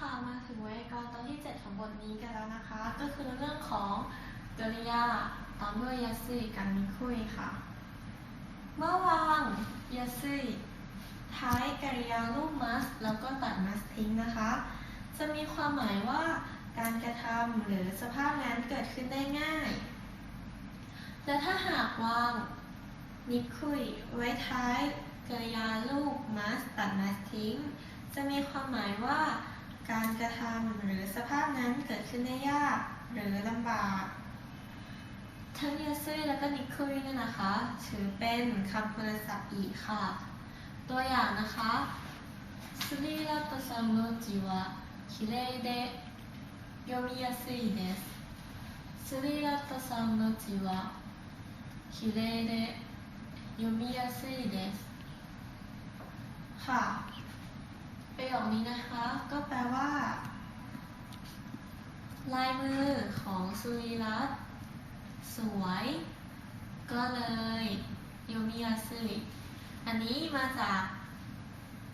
ค่ะมาถึงไวยากรณ์ตอนที่ 7 ของบทนี้กันแล้วนะคะ ก็คือเรื่องของกริยาตามด้วยยาสึกับมิคุยค่ะ เมื่อวางยาสึท้ายกริยารูปมัสแล้วก็ตัดมัสทิ้งนะคะ จะมีความหมายว่าการกระทำหรือสภาพนั้นเกิดขึ้นได้ง่าย และถ้าหากวางนิคุยไว้ท้ายกริยารูปมัสตัดมัสทิ้ง จะมีความหมายว่า การกระทำหรือสภาพนั้นเกิดขึ้นได้ยาก หรือลำบากทั้งยาซุยและก็นิคุยเนี่ยนะคะ ถือเป็นคำคุณศัพท์อีกค่ะ ตัวอย่างนะคะสุริรัตสันโนจิวะคิเลเดโยมิยาซุยเดสสริรัตสันโนจิวะคิเลเดโยมิยาซุยเดสค่ะ ประโยคนี้นะคะ ก็แปลว่า ลายมือของสุริรัตน์สวย ก็เลยโยมิยาสึอันนี้มาจาก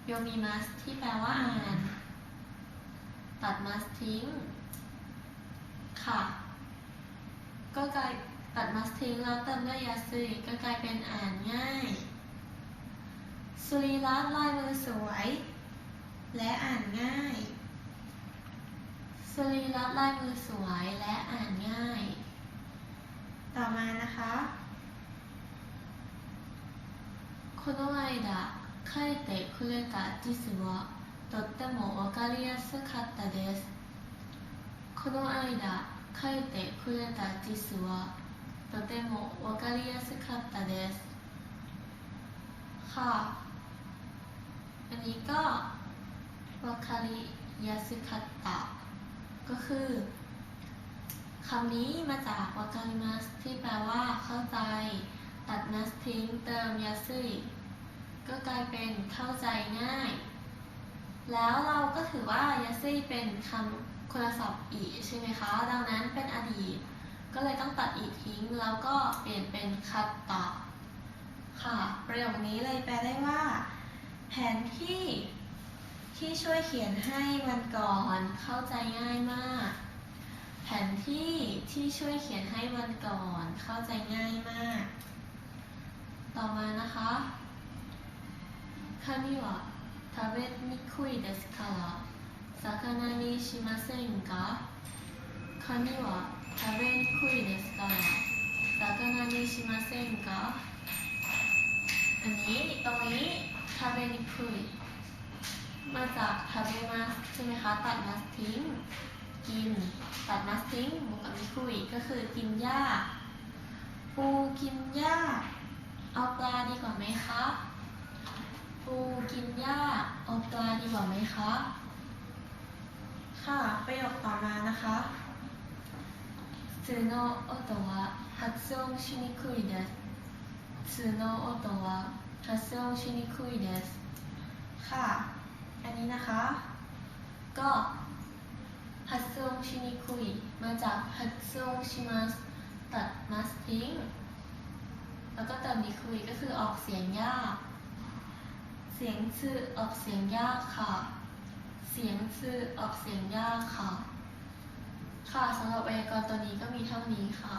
โยมิมัสที่แปลว่าอ่าน ตัดมัสทิ้ง ค่ะ ก็กลายตัดมัสทิ้งแล้วเติมด้วยยาสึก็กลายเป็นอ่านง่าย สุริรัตน์ลายมือสวย และอ่านง่ายสุริรัตน์ลายมือสวยและอ่านง่าย ต่อมานะคะこの間書いてくれた字はとってもわかりやすかったですこの間書いてくれた字はとてもわかりやすかったですค่ะอันนี้ก็ วคาริยาสึคัตตะ ก็คือคำนี้มาจากวาคาริมัสที่แปลว่าเข้าใจ ตัดมัสทิ้งเติมยาสึก็กลายเป็นเข้าใจง่าย แล้วเราก็ถือว่ายาสึเป็นคำคุณศัพท์อีใช่ไหมคะ ดังนั้นเป็นอดีต ก็เลยต้องตัดอีทิ้งแล้วก็เปลี่ยนเป็นคัตตะ ค่ะ ประโยคนี้เลยแปลได้ว่า แผนที่ ที่ช่วยเขียนให้วันก่อนเข้าใจง่ายมาก แผนที่ที่ช่วยเขียนให้วันก่อนเข้าใจง่ายมาก ต่อมานะคะ紙は食べにくいですから魚にしませんか紙は食べにくいですから魚にしませんかอันนี้ตรงนี้食べにくい มาจากทาเบมัสใช่ไหมคะ ตัดมัสทิ้ง กิน ตัดมัสทิ้งบวกกับมิคุยก็คือกินหญ้า ปูกินหญ้า เอาปลาดีกว่าไหมคะ ปูกินหญ้า เอาปลาดีกว่าไหมคะ ค่ะ ประโยคต่อมานะคะ普通の音は発音しにくいです普通の音は発音しにくいですค่ะ อันนี้นะคะ ก็ฮัตซงชินิคุยมาจากฮัตซงชิมัสตัดมัสทิ้ง แล้วก็เติมนิคุยก็คือออกเสียงยาก เสียงชื่อออกเสียงยากค่ะ เสียงชื่อออกเสียงยากค่ะ ค่ะสำหรับไวยากรณ์ตัวนี้ก็มีเท่านี้ค่ะ